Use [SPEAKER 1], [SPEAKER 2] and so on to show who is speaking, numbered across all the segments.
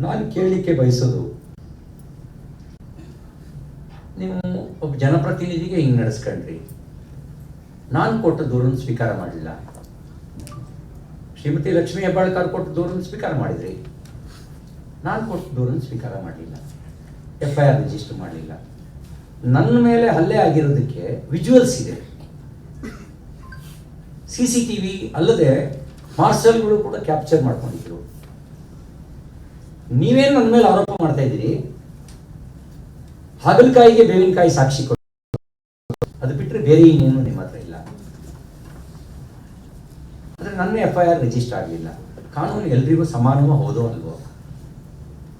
[SPEAKER 1] ನಾನು ಕೇಳಲಿಕ್ಕೆ ಬಯಸೋದು. ನೀವು ಒಬ್ಬ ಜನಪ್ರತಿನಿಧಿಗೆ ಹಿಂಗೆ ನಡೆಸ್ಕೊಂಡ್ರಿ. ನಾನು ಕೊಟ್ಟ ದೂರನ್ನು ಸ್ವೀಕಾರ ಮಾಡಲಿಲ್ಲ. ಶ್ರೀಮತಿ ಲಕ್ಷ್ಮೀ ಹೆಬ್ಬಾಳ್ಕರ್ ಕೊಟ್ಟ ದೂರನ್ನು ಸ್ವೀಕಾರ ಮಾಡಿದ್ರಿ. ನಾನು ಕೊಟ್ಟ ದೂರನ್ನು ಸ್ವೀಕಾರ ಮಾಡಲಿಲ್ಲ. ಎಫ್ ಐ ಆರ್ ರಿಜಿಸ್ಟರ್ ಮಾಡಲಿಲ್ಲ. ನನ್ನ ಮೇಲೆ ಹಲ್ಲೆ ಆಗಿರೋದಕ್ಕೆ ವಿಜುವಲ್ಸ್ ಇದೆ. ಸಿ ಸಿ ಟಿ ವಿ ಅಲ್ಲದೆ ಮಾರ್ಷಲ್ಗಳು ಕೂಡ ಕ್ಯಾಪ್ಚರ್ ಮಾಡ್ಕೊಂಡಿದ್ರು. ನೀವೇನು ನನ್ನ ಮೇಲೆ ಆರೋಪ ಮಾಡ್ತಾ ಇದ್ದೀರಿ? ಹಾಗಲಕಾಯಿಗೆ ಬೇವಿನಕಾಯಿ ಸಾಕ್ಷಿ ಕೊಟ್ಟು ಅದು ಬಿಟ್ಟರೆ ಬೇರೆ ಇನ್ನೇನು ನಿಮ್ಮ ಹತ್ರ ಇಲ್ಲ. ಆದರೆ ನನ್ನ ಎಫ್ ಐ ಆರ್ ರಿಜಿಸ್ಟರ್ ಆಗಲಿಲ್ಲ. ಕಾನೂನು ಎಲ್ರಿಗೂ ಸಮಾನವೂ ಹೌದೋ ಅಲ್ವೋ?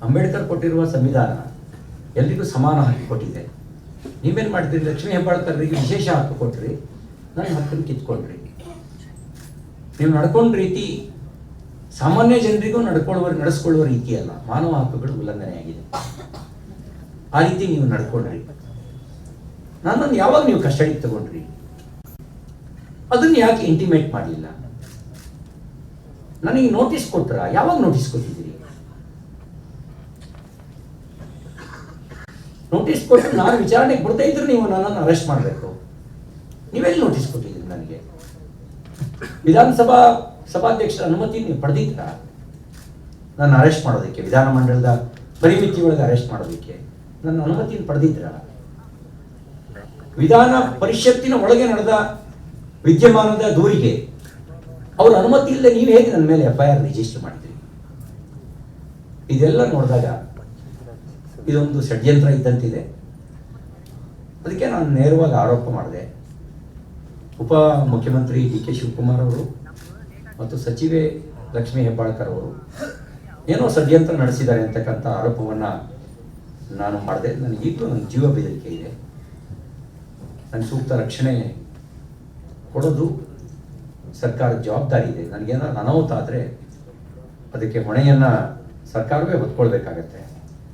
[SPEAKER 1] ಅಂಬೇಡ್ಕರ್ ಕೊಟ್ಟಿರುವ ಸಂವಿಧಾನ ಎಲ್ರಿಗೂ ಸಮಾನ ಹಕ್ಕು ಕೊಟ್ಟಿದೆ. ನೀವೇನು ಮಾಡ್ತೀರಿ? ಲಕ್ಷ್ಮೀ ಹೆಬ್ಬಾಳ್ಕರ್ರಿಗೆ ವಿಶೇಷ ಹಕ್ಕು ಕೊಟ್ರಿ. ನನ್ನ ಹಕ್ಕನ್ನು ಕಿತ್ಕೊಂಡ್ರಿ. ನೀವು ನಡ್ಕೊಂಡ ರೀತಿ ಸಾಮಾನ್ಯ ಜನರಿಗೂ ನಡ್ಕೊಳ್ಳುವ ನಡೆಸ್ಕೊಳ್ಳುವ ರೀತಿ ಅಲ್ಲ. ಮಾನವ ಹಕ್ಕುಗಳು ಉಲ್ಲಂಘನೆಯಾಗಿದೆ. ಆ ರೀತಿ ನೀವು ನಡ್ಕೊಂಡ್ರಿ. ನನ್ನನ್ನು ಯಾವಾಗ ನೀವು ಕಸ್ಟಡಿಗೆ ತಗೊಂಡ್ರಿ? ಅದನ್ನು ಯಾಕೆ ಇಂಟಿಮೇಟ್ ಮಾಡಲಿಲ್ಲ? ನನಗೆ ನೋಟಿಸ್ ಕೊಟ್ರ? ಯಾವಾಗ ನೋಟಿಸ್ ಕೊಟ್ಟಿದ್ದೀರಿ? ನೋಟಿಸ್ ಕೊಟ್ಟು ನಾನು ವಿಚಾರಣೆಗೆ ಬರ್ತಾ ಇದ್ರೆ ನೀವು ನನ್ನನ್ನು ಅರೆಸ್ಟ್ ಮಾಡಬೇಕು. ನೀವೆಲ್ಲಿ ನೋಟಿಸ್ ಕೊಟ್ಟಿದ್ದೀರಿ ನನಗೆ? ವಿಧಾನಸಭಾ ಸಭಾಧ್ಯಕ್ಷರ ಅನುಮತಿ ನೀವು ಪಡೆದಿದ್ದೀರಾ ನನ್ನ ಅರೆಸ್ಟ್ ಮಾಡೋದಕ್ಕೆ ವಿಧಾನಮಂಡಲದ ಪರಿಮಿತಿ ಒಳಗೆ ಅರೆಸ್ಟ್ ಮಾಡೋದಕ್ಕೆ ನನ್ನ ಅನುಮತಿಯನ್ನು ಪಡೆದಿದ್ದೀರಾ ವಿಧಾನ ಪರಿಷತ್ತಿನ ಒಳಗೆ ನಡೆದ ವಿದ್ಯಮಾನದ ದೂರಿಗೆ ಅವ್ರ ಅನುಮತಿ ಇಲ್ಲದೆ ನೀವು ಹೇಗೆ ನನ್ನ ಮೇಲೆ ಎಫ್ ಐ ಆರ್ ರಿಜಿಸ್ಟರ್ ಮಾಡಿದ್ರಿ? ಇದೆಲ್ಲ ನೋಡಿದಾಗ ಇದೊಂದು ಷಡ್ಯಂತ್ರ ಇದ್ದಂತಿದೆ. ಅದಕ್ಕೆ ನಾನು ನೇರವಾಗಿ ಆರೋಪ ಮಾಡಿದೆ. ಉಪ ಮುಖ್ಯಮಂತ್ರಿ ಡಿ ಕೆ ಶಿವಕುಮಾರ್ ಅವರು ಮತ್ತು ಸಚಿವೆ ಲಕ್ಷ್ಮೀ ಹೆಬ್ಬಾಳ್ಕರ್ ಅವರು ಏನೋ ಷಡ್ಯಂತ್ರ ನಡೆಸಿದ್ದಾರೆ ಅಂತಕ್ಕಂಥ ಆರೋಪವನ್ನು ನಾನು ಮಾಡಿದೆ. ನನಗೆ ನನ್ನ ಜೀವ ಬೆದರಿಕೆ ಇದೆ. ನನ್ನ ಸೂಕ್ತ ರಕ್ಷಣೆ ಕೊಡೋದು ಸರ್ಕಾರದ ಜವಾಬ್ದಾರಿ ಇದೆ. ನನಗೇನಾದ್ರು ಅನಾಹುತ ಆದರೆ ಅದಕ್ಕೆ ಹೊಣೆಯನ್ನು ಸರ್ಕಾರವೇ ಹೊತ್ಕೊಳ್ಬೇಕಾಗತ್ತೆ.